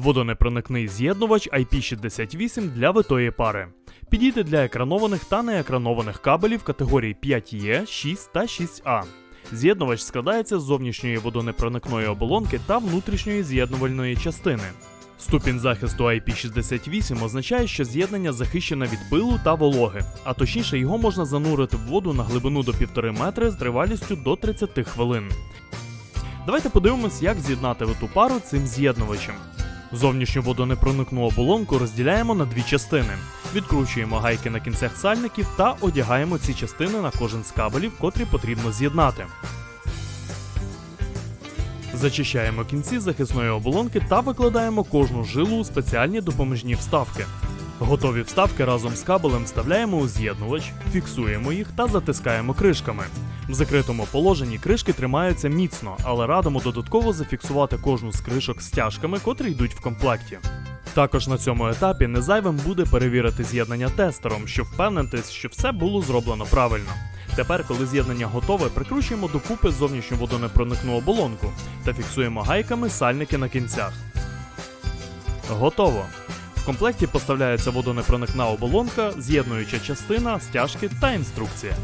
Водонепроникний з'єднувач IP68 для витої пари. Підійде для екранованих та неекранованих кабелів категорії 5E, 6 та 6А. З'єднувач складається з зовнішньої водонепроникної оболонки та внутрішньої з'єднувальної частини. Ступінь захисту IP68 означає, що з'єднання захищене від пилу та вологи, а точніше його можна занурити в воду на глибину до 1,5 метри з тривалістю до 30 хвилин. Давайте подивимось, як з'єднати виту пару цим з'єднувачем. Зовнішню водонепроникну оболонку розділяємо на дві частини. Відкручуємо гайки на кінцях сальників та одягаємо ці частини на кожен з кабелів, котрі потрібно з'єднати. Зачищаємо кінці захисної оболонки та викладаємо кожну жилу у спеціальні допоміжні вставки. Готові вставки разом з кабелем вставляємо у з'єднувач, фіксуємо їх та затискаємо кришками. В закритому положенні кришки тримаються міцно, але радимо додатково зафіксувати кожну з кришок стяжками, котрі йдуть в комплекті. Також на цьому етапі не зайвим буде перевірити з'єднання тестером, щоб впевнитись, що все було зроблено правильно. Тепер, коли з'єднання готове, прикручуємо докупи зовнішню водонепроникну оболонку та фіксуємо гайками сальники на кінцях. Готово. В комплекті поставляється водонепроникна оболонка, з'єднуюча частина, стяжки та інструкція.